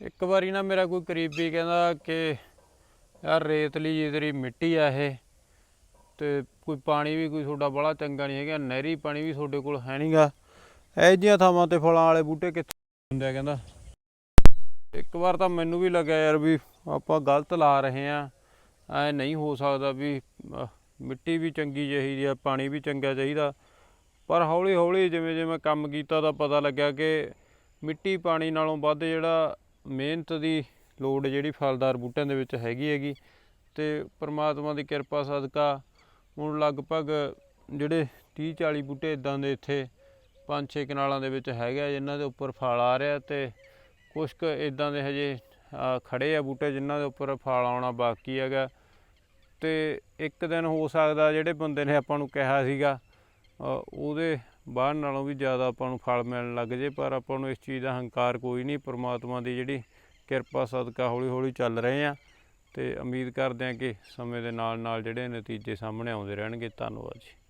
ਇੱਕ ਵਾਰੀ ਨਾ ਮੇਰਾ ਕੋਈ ਕਰੀਬੀ ਕਹਿੰਦਾ ਕਿ ਯਾਰ ਰੇਤਲੀ ਜਿਹੀ ਤੇਰੀ ਮਿੱਟੀ ਆ ਇਹ, ਤੇ ਕੋਈ ਪਾਣੀ ਵੀ ਕੋਈ ਤੁਹਾਡਾ ਬੜਾ ਚੰਗਾ ਨਹੀਂ ਹੈਗਾ, ਨਹਿਰੀ ਪਾਣੀ ਵੀ ਤੁਹਾਡੇ ਕੋਲ ਹੈ ਨਹੀਂਗਾ ਇਹ ਜਿਹੀਆਂ ਥਾਵਾਂ ਤੇ ਫਲਾਂ ਵਾਲੇ ਬੂਟੇ ਕਿੱਥੇ ਹੁੰਦੇ ਆ ਕਹਿੰਦਾ। ਇੱਕ ਵਾਰ ਤਾਂ ਮੈਨੂੰ ਵੀ ਲੱਗਿਆ ਯਾਰ ਵੀ ਆਪਾਂ ਗਲਤ ਲਾ ਰਹੇ ਆ ਐ ਨਹੀਂ ਹੋ ਸਕਦਾ ਵੀ ਮਿੱਟੀ ਵੀ ਚੰਗੀ ਚਾਹੀਦੀ ਆ, ਪਾਣੀ ਵੀ ਚੰਗਾ ਚਾਹੀਦਾ। ਪਰ ਹੌਲੀ ਹੌਲੀ ਜਿਵੇਂ ਜਿਵੇਂ ਕੰਮ ਕੀਤਾ ਤਾਂ ਪਤਾ ਲੱਗਿਆ ਕਿ ਮਿੱਟੀ ਪਾਣੀ ਨਾਲੋਂ ਵੱਧ ਜਿਹੜਾ ਮਿਹਨਤ ਦੀ ਲੋੜ ਜਿਹੜੀ ਫਲਦਾਰ ਬੂਟਿਆਂ ਦੇ ਵਿੱਚ ਹੈਗੀ ਹੈਗੀ। ਤੇ ਪ੍ਰਮਾਤਮਾ ਦੀ ਕਿਰਪਾ ਸਦਕਾ ਹੁਣ ਲਗਭਗ ਜਿਹੜੇ 30 40 ਬੂਟੇ ਇਦਾਂ ਦੇ ਇੱਥੇ 5-6 ਕਨਾਲਾਂ ਦੇ ਵਿੱਚ ਹੈਗੇ ਆ ਜਿਨ੍ਹਾਂ ਦੇ ਉੱਪਰ ਫਲ ਆ ਰਿਹਾ ਤੇ ਕੁਝ ਕੁ ਇਦਾਂ ਦੇ ਹਜੇ ਅਹ, ਖੜੇ ਆ ਬੂਟੇ ਜਿਨ੍ਹਾਂ ਦੇ ਉੱਪਰ ਫਲ ਆਉਣਾ ਬਾਕੀ ਹੈਗਾ। ਤੇ ਇੱਕ ਦਿਨ ਹੋ ਸਕਦਾ ਜਿਹੜੇ ਬੰਦੇ ਨੇ ਆਪਾਂ ਨੂੰ ਕਿਹਾ ਸੀਗਾ ਉਹਦੇ ਬਾਹਰ ਨਾਲੋਂ ਵੀ ਜ਼ਿਆਦਾ ਆਪਾਂ ਨੂੰ ਫਲ ਮਿਲਣ ਲੱਗ ਜੇ, ਪਰ ਆਪਾਂ ਨੂੰ ਇਸ ਚੀਜ਼ ਦਾ ਹੰਕਾਰ ਕੋਈ ਨਹੀਂ, ਪ੍ਰਮਾਤਮਾ ਦੀ ਜਿਹੜੀ ਕਿਰਪਾ, ਸਦਕਾ ਹੌਲੀ ਹੌਲੀ ਚੱਲ ਰਹੇ ਆ। ਤੇ ਉਮੀਦ ਕਰਦੇ ਹਾਂ ਕਿ ਸਮੇਂ ਦੇ ਨਾਲ ਨਾਲ ਜਿਹੜੇ ਨਤੀਜੇ ਸਾਹਮਣੇ ਆਉਂਦੇ ਰਹਿਣਗੇ। ਧੰਨਵਾਦ ਜੀ।